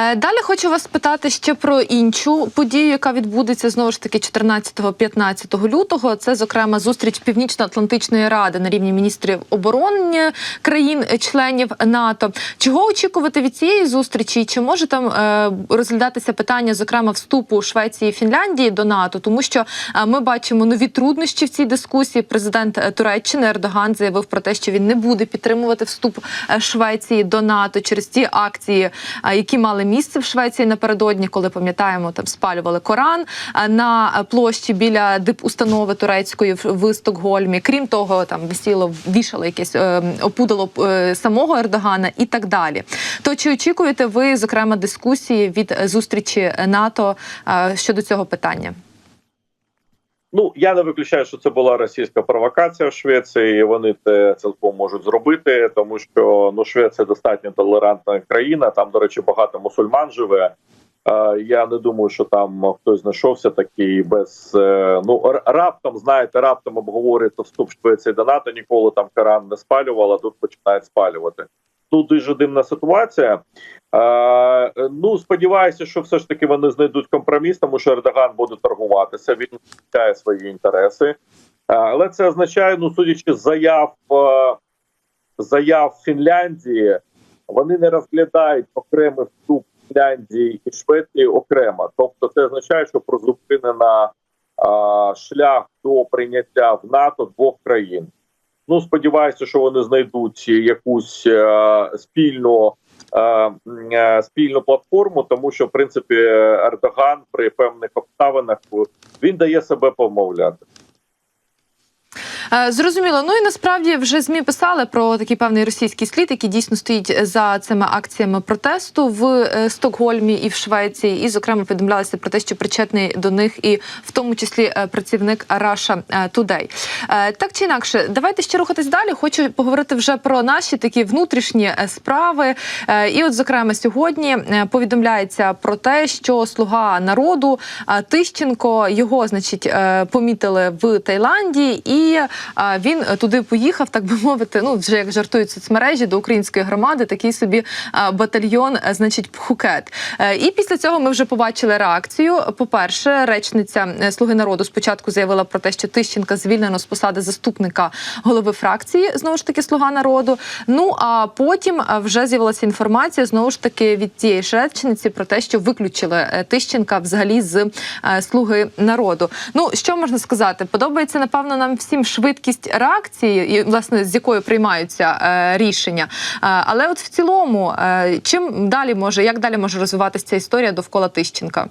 Е, Далі хочу вас питати ще про іншу подію, яка відбудеться знову ж таки 14-15 лютого. Це зокрема зустріч Північно-Атлантичної ради на рівні міністрів оборони країн-членів НАТО. Чого очікувати від цієї зустрічі? Чи може там е, розглядатися питання, зокрема, вступу Швеції і Фінляндії до НАТО? Тому що е, ми бачимо нові труднощі в цій дискусії. Президент е, Туреччини Ердоган заявив про те, що він не буде підтримувати вступ е, Швеції до НАТО через ті акції, е, які мали місце в Швеції напередодні, коли пам'ятаємо, там спалювали Коран е, на площі біля дипустанови турецької в Стокгольмі. Крім того, там висіло вішало якесь е, опудало е, самого Ердогана і так далі. То чи очікуєте ви зокрема дискусії від зустрічі НАТО щодо цього питання? Ну я не виключаю, що це була російська провокація в Швеції. і Вони це цілком можуть зробити, тому що ну Швеція достатньо толерантна країна. Там, до речі, багато мусульман живе. Е, Я не думаю, що там хтось знайшовся такий без е, ну раптом, знаєте, раптом обговорюється вступ Швеції до НАТО. Ніколи там Коран не спалювала, тут починають спалювати. Тут дуже дивна ситуація. Е, ну сподіваюся, що все ж таки вони знайдуть компроміс, тому що Ердоган буде торгуватися. Він захищає свої інтереси, але це означає, ну судячи з заяв заяв Фінляндії, вони не розглядають окремий вступ Фінляндії і Швеції окремо. Тобто, це означає, що призупинена шлях до прийняття в НАТО двох країн. Ну сподіваюся, що вони знайдуть якусь е, спільну е, е, спільну платформу, тому що в принципі Ердоган при певних обставинах він дає себе помовляти. Е, Зрозуміло. Ну і насправді вже змі писали про такий певний російський слід, який дійсно стоїть за цими акціями протесту в е, Стокгольмі і в Швеції. І, зокрема, повідомлялося про те, що причетний до них, і в тому числі е, працівник Today. Е, Так чи інакше, давайте ще рухатись далі. Хочу поговорити вже про наші такі внутрішні справи. І, от, зокрема, сьогодні повідомляється про те, що слуга народу Тищенко його, значить, помітили в Таїланді, і він туди поїхав, так би мовити. Ну вже як жартують соцмережі до української громади, такий собі е, батальйон, е, значить, Пхукет. Е, І після цього ми вже побачили реакцію. По-перше, речниця е, Слуги народу спочатку заявила про те, що Тищенка звільнено з посади заступника голови фракції, знову ж таки, слуга народу. Ну а потім е, вже з'явилася інформація знову ж таки від тієї ж речниці про те, що виключили е, Тищенка взагалі з е, слуги народу. Ну що можна сказати? Подобається напевно нам всім швидкість реакції, і власне з якою приймаються е, рішення. Е, але от в цілому, е, чим далі може, як далі може розвиватися ця історія довкола Тищенка?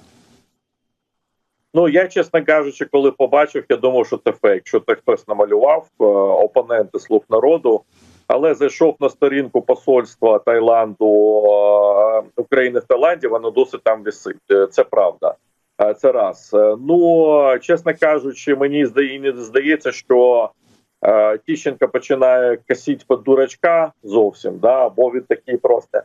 Ну я чесно кажучи, коли побачив, я думав, що це фейк, що це хтось намалював е, опоненти слуг народу. Але зайшов на сторінку посольства Таїланду е, України в Таїланді, воно досить там висить. Е, Це правда. Е, Це раз. Е, Ну чесно кажучи, мені здає, здається, що е, Тіщенко починає косити під дурачка зовсім, да, бо він такий просто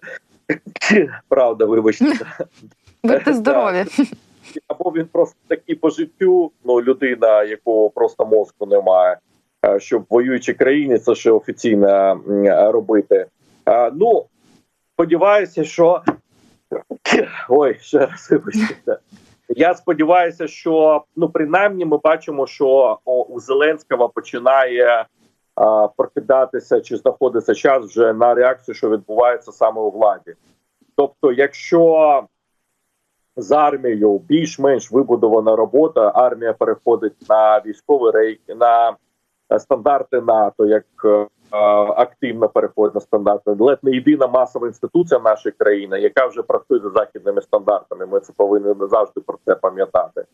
правда, вибачте. Будьте здорові. або він просто такий по життю, ну людина, якого просто мозку немає, щоб в воюючій країні це ще офіційно робити. Ну сподіваюся, що ой, ще раз вибачте. Я сподіваюся, що ну принаймні ми бачимо, що у Зеленського починає а, прокидатися чи знаходиться час вже на реакцію, що відбувається саме у владі. Тобто, якщо з армією більш-менш вибудована робота. Армія переходить на військовий рейк на стандарти НАТО, як е, активно переходить на стандарти. Ледь не єдина масова інституція нашої країни, яка вже працює за західними стандартами. Ми це повинні завжди про це пам'ятати.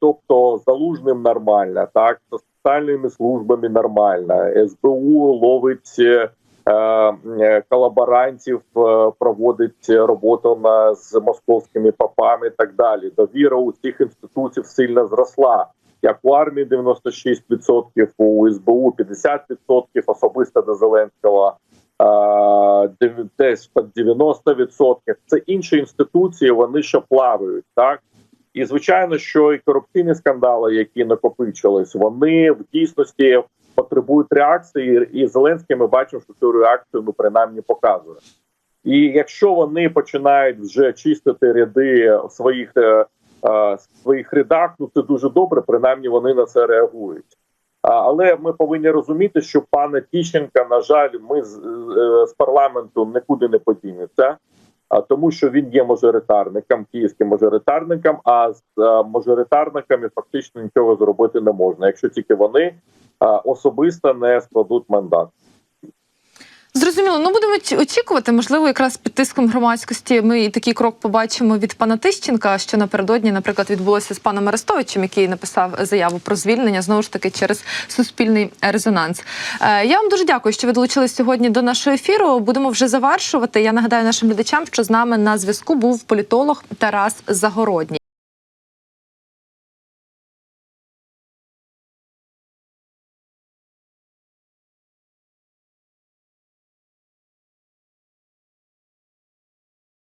Тобто залужним нормально, так соціальними службами нормально. СБУ ловить е, е, колаборантів, е, проводить роботу на з московськими попами так далі. Довіра у цих інституцій сильно зросла. Як у армії 96%, у СБУ 50%, особисто до Зеленського десь під 90%. Це інші інституції, вони ще плавають, так? І звичайно, що і корупційні скандали, які накопичились, вони в дійсності потребують реакції. І Зеленський ми бачимо, що цю реакцію ну принаймні показує. І якщо вони починають вже чистити ряди своїх е, своїх рядах, ну це дуже добре. Принаймні вони на це реагують. Але ми повинні розуміти, що пана Тіщенка, на жаль, ми з, е, з парламенту нікуди не подінеться, а тому, що він є мажоритарником, київським мажоритарником. А з мажоритарниками фактично нічого зробити не можна, якщо тільки вони особисто не складуть мандат. Зрозуміло, ну будемо очікувати. Можливо, якраз під тиском громадськості ми і такий крок побачимо від пана Тищенка, що напередодні, наприклад, відбулося з паном Арестовичем, який написав заяву про звільнення знову ж таки через суспільний резонанс. Е, Я вам дуже дякую, що ви долучились сьогодні до нашого ефіру. Будемо вже завершувати. Я нагадаю нашим глядачам, що з нами на зв'язку був політолог Тарас Загородній.